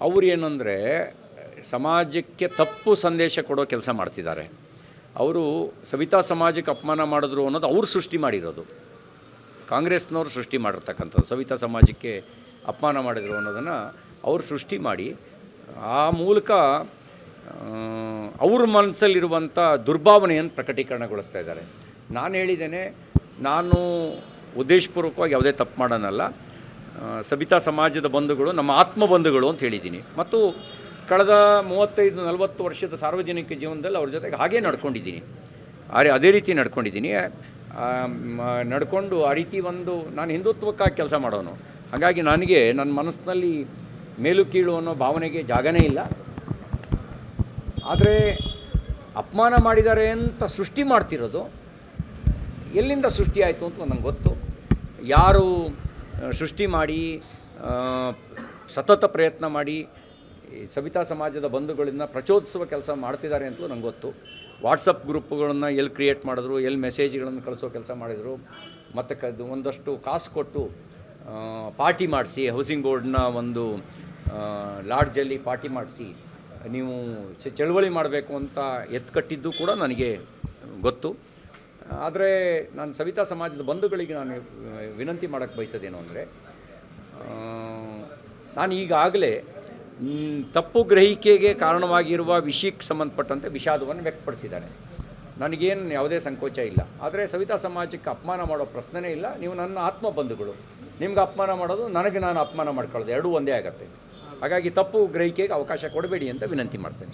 ಅವ್ರು ಏನಂದರೆ ಸಮಾಜಕ್ಕೆ ತಪ್ಪು ಸಂದೇಶ ಕೊಡೋ ಕೆಲಸ ಮಾಡ್ತಿದ್ದಾರೆ. ಅವರು ಸವಿತಾ ಸಮಾಜಕ್ಕೆ ಅಪಮಾನ ಮಾಡಿದ್ರು ಅನ್ನೋದು ಅವ್ರು ಸೃಷ್ಟಿ ಮಾಡಿರೋದು. ಕಾಂಗ್ರೆಸ್ನವ್ರು ಸೃಷ್ಟಿ ಮಾಡಿರ್ತಕ್ಕಂಥದ್ದು ಸವಿತಾ ಸಮಾಜಕ್ಕೆ ಅಪಮಾನ ಮಾಡಿದರು ಅನ್ನೋದನ್ನು ಅವ್ರು ಸೃಷ್ಟಿ ಮಾಡಿ ಆ ಮೂಲಕ ಅವ್ರ ಮನಸ್ಸಲ್ಲಿರುವಂಥ ದುರ್ಭಾವನೆಯನ್ನು ಪ್ರಕಟೀಕರಣಗೊಳಿಸ್ತಾ ಇದ್ದಾರೆ. ನಾನು ಹೇಳಿದ್ದೇನೆ ನಾನು ಉದ್ದೇಶಪೂರ್ವಕವಾಗಿ ಯಾವುದೇ ತಪ್ಪು ಮಾಡೋನಲ್ಲ. ಆ, ಸಬಿತಾ ಸಮಾಜದ ಬಂಧುಗಳು, ನಮ್ಮ ಆತ್ಮ ಬಂಧುಗಳು ಅಂತ ಹೇಳಿದ್ದೀನಿ. ಮತ್ತು ಕಳೆದ ಮೂವತ್ತೈದು, ನಲವತ್ತು ವರ್ಷದ ಸಾರ್ವಜನಿಕ ಜೀವನದಲ್ಲಿ ಅವ್ರ ಜೊತೆಗೆ ಹಾಗೇ ನಡ್ಕೊಂಡಿದ್ದೀನಿ. ಅರೆ ಅದೇ ರೀತಿ ನಡ್ಕೊಂಡಿದ್ದೀನಿ. ನಡ್ಕೊಂಡು ಆ ರೀತಿ ಒಂದು ನಾನು ಹಿಂದುತ್ವಕ್ಕಾಗಿ ಕೆಲಸ ಮಾಡೋನು. ಹಾಗಾಗಿ ನನಗೆ ನನ್ನ ಮನಸ್ಸಿನಲ್ಲಿ ಮೇಲು ಕೀಳು ಅನ್ನೋ ಭಾವನೆಗೆ ಜಾಗನೇ ಇಲ್ಲ. ಆದರೆ ಅಪಮಾನ ಮಾಡಿದ್ದಾರೆ ಅಂತ ಸೃಷ್ಟಿ ಮಾಡ್ತಿರೋದು, ಎಲ್ಲಿಂದ ಸೃಷ್ಟಿ ಆಯಿತು ಅಂತ ನನಗೆ ಗೊತ್ತು. ಯಾರು ಸೃಷ್ಟಿ ಮಾಡಿ ಸತತ ಪ್ರಯತ್ನ ಮಾಡಿ ಸವಿತಾ ಸಮಾಜದ ಬಂಧುಗಳನ್ನ ಪ್ರಚೋದಿಸುವ ಕೆಲಸ ಮಾಡ್ತಿದ್ದಾರೆ ಅಂತಲೂ ನಂಗೆ ಗೊತ್ತು. ವಾಟ್ಸಪ್ ಗ್ರೂಪ್ಗಳನ್ನು ಎಲ್ಲಿ ಕ್ರಿಯೇಟ್ ಮಾಡಿದ್ರು, ಎಲ್ಲಿ ಮೆಸೇಜ್ಗಳನ್ನು ಕಳಿಸೋ ಕೆಲಸ ಮಾಡಿದರು, ಮತ್ತು ಕ, ಒಂದಷ್ಟು ಕಾಸು ಕೊಟ್ಟು ಪಾರ್ಟಿ ಮಾಡಿಸಿ ಹೌಸಿಂಗ್ ಬೋರ್ಡ್ನ ಒಂದು ಲಾಡ್ಜಲ್ಲಿ ಪಾರ್ಟಿ ಮಾಡಿಸಿ, ನೀವು ಚಳವಳಿ ಮಾಡಬೇಕು ಅಂತ ಎತ್ಕಟ್ಟಿದ್ದು ಕೂಡ ನನಗೆ ಗೊತ್ತು. ಆದರೆ ನಾನು ಸವಿತಾ ಸಮಾಜದ ಬಂಧುಗಳಿಗೆ ನಾನು ವಿನಂತಿ ಮಾಡೋಕ್ಕೆ ಬಯಸೋದೇನು ಅಂದರೆ ನಾನು ಈಗಾಗಲೇ ತಪ್ಪು ಗ್ರಹಿಕೆಗೆ ಕಾರಣವಾಗಿರುವ ವಿಷಯಕ್ಕೆ ಸಂಬಂಧಪಟ್ಟಂತೆ ವಿಷಾದವನ್ನು ವ್ಯಕ್ತಪಡಿಸಿದ್ದಾರೆ ನನಗೇನು ಯಾವುದೇ ಸಂಕೋಚ ಇಲ್ಲ. ಆದರೆ ಸವಿತಾ ಸಮಾಜಕ್ಕೆ ಅಪಮಾನ ಮಾಡೋ ಪ್ರಶ್ನೆನೇ ಇಲ್ಲ. ನೀವು ನನ್ನ ಆತ್ಮ ಬಂಧುಗಳು. ನಿಮ್ಗೆ ಅಪಮಾನ ಮಾಡೋದು, ನನಗೆ ನಾನು ಅಪಮಾನ ಮಾಡ್ಕೊಳ್ಳೋದು ಎರಡೂ ಒಂದೇ ಆಗುತ್ತೆ. ಹಾಗಾಗಿ ತಪ್ಪು ಗ್ರಹಿಕೆಗೆ ಅವಕಾಶ ಕೊಡಬೇಡಿ ಅಂತ ವಿನಂತಿ ಮಾಡ್ತೇನೆ.